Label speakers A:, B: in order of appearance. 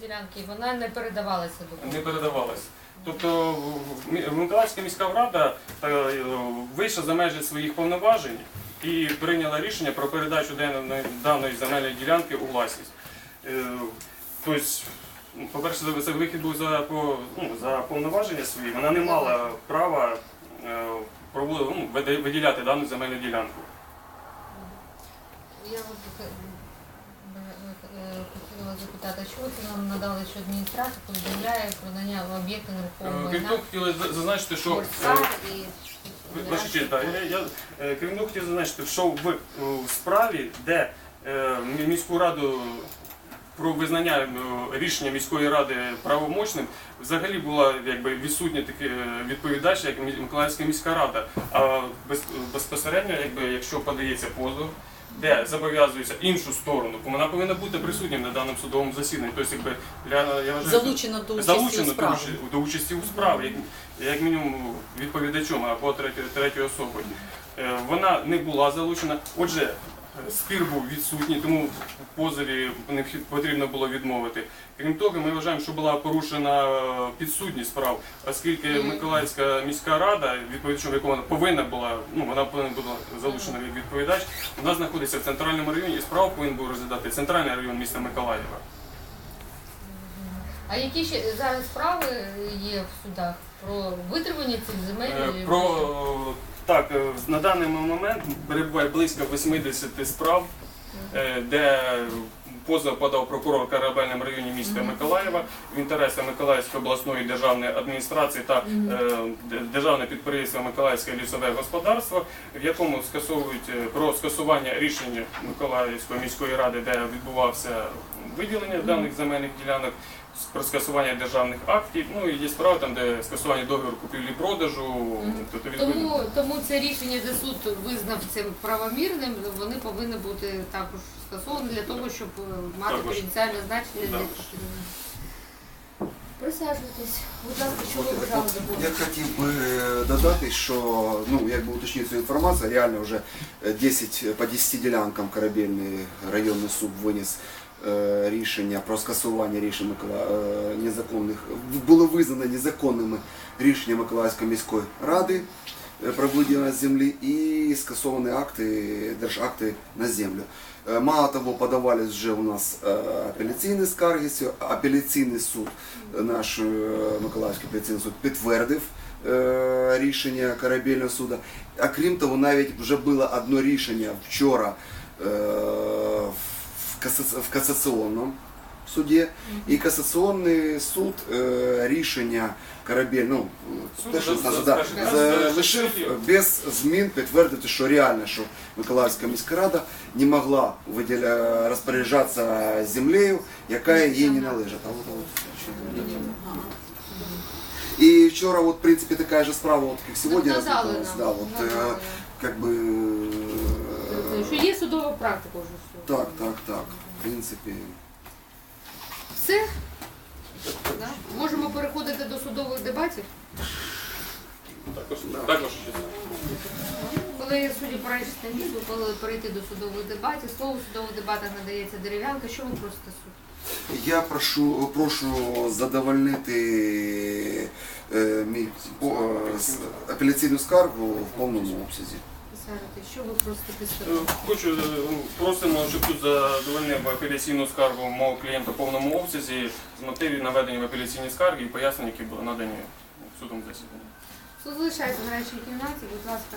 A: ділянки, вона не передавалася до
B: не передавалось. Тобто Миколаївська міська рада е, вийшла за межі своїх повноважень і прийняла рішення про передачу даної- земельної ділянки у власність. Тобто, по-перше, це- вихід був за, по- ну, за повноваження свої. Вона не мала права е, ну, виділяти дану земельну ділянку.
A: Я хотіла запитати, чого це нам надали, що адміністрація повідомляє про надання об'єкта
B: Е,
A: нерухомого
B: Крім
A: майна,
B: того, хотіли за- зазначити, що е,
A: і
B: Ваша честь, так, я, я е, крім того хотів зазначити, що в, е, в справі, де е, мі- міську раду про визнання е, рішення міської ради правомочним, взагалі була якби відсутня такий е, відповідач, як Мі- Миколаївська міська рада. А без, безпосередньо, якби якщо подається позов, де зобов'язується іншу сторону, вона повинна бути присутнім на даному судовому засіданні. Тобто, якби для я вважаю,
C: залучена до участі
B: залучена
C: у справі.
B: до участі у справі, як, як мінімум відповідачом або третьою, третьою особою. Е, Вона не була залучена. Отже, спір був відсутній, тому в позові потрібно було відмовити. Крім того, ми вважаємо, що була порушена е, підсудність справ, оскільки Миколаївська міська рада, відповідачом якого вона повинна була, ну вона повинна була залучена як відповідач, вона знаходиться в центральному районі і справу повинен був розглядати центральний район міста Миколаєва.
A: А які ще зараз справи є в судах про витримання цих земель?
B: Е, Про так, е, на даний момент перебуває близько 80 справ, е, де позов подав прокурор в Карабельному районі міста Миколаєва в інтересах Миколаївської обласної державної адміністрації та е, державне підприємство Миколаївське лісове господарство, в якому скасовують про скасування рішення Миколаївської міської ради, де відбувався виділення даних земельних ділянок. Про скасування державних актів, ну і є справи там, де скасування договору купівлі-продажу, тобто відповідно.
A: Тому, тому це рішення, де суд визнав це правомірним, вони повинні бути також скасовані для того, щоб е, мати
B: Також.
A: пріоритетне значення для Присаджуйтесь. Будь ласка, що ви бажали
D: Я хотів би е, додати, що ну якби уточнити цю інформацію, реально вже е, 10 по 10 ділянкам корабельний районний суд виніс е, рішення про скасування рішень Микола... е, незаконних було визнано незаконними рішення Миколаївської міської ради е, про виділення землі і скасовані акти, держакти на землю. Е, Мало того, подавались вже у нас е, апеляційні скарги. Апеляційний суд, е, наш е, Миколаївський апеляційний суд підтвердив е, рішення корабельного суду. А крім того, навіть вже було одне рішення вчора е, в каса- касаційному суді. І касаційний суд е, рішення корабель, ну, те, що да, залишив без змін підтвердити, що реально, що Миколаївська міська рада не могла виділя... розпоряджатися землею, яка їй не належить. А от- от, І вчора, вот, в принципе, такая же справа, вот, как сегодня развернулась.
A: нам,
D: Да, вот, э,
A: надали.
D: как бы...
A: Що є судова практика вже суду.
D: Так, так, так. В принципе,
A: Все? Да? Можемо переходити до судових дебатів.
B: Також, також
A: Коли судді поранішити не міг, коли перейти до судових дебатів. Слово в судових дебатах надається дерев'янка. Що ви просите суд?
D: я прошу, прошу задовольнити е, мій по- е, с- апеляційну скаргу в повному обсязі.
A: Писарити, що ви
B: просто
A: писали?
B: Хочу е, просимо, щоб тут задовольнив апеляційну скаргу мого клієнта в повному обсязі з мотивів наведення в апеляційні скарги і пояснень, які були надані судом засідання.
A: Суд залишається на речі кімнаті, будь ласка.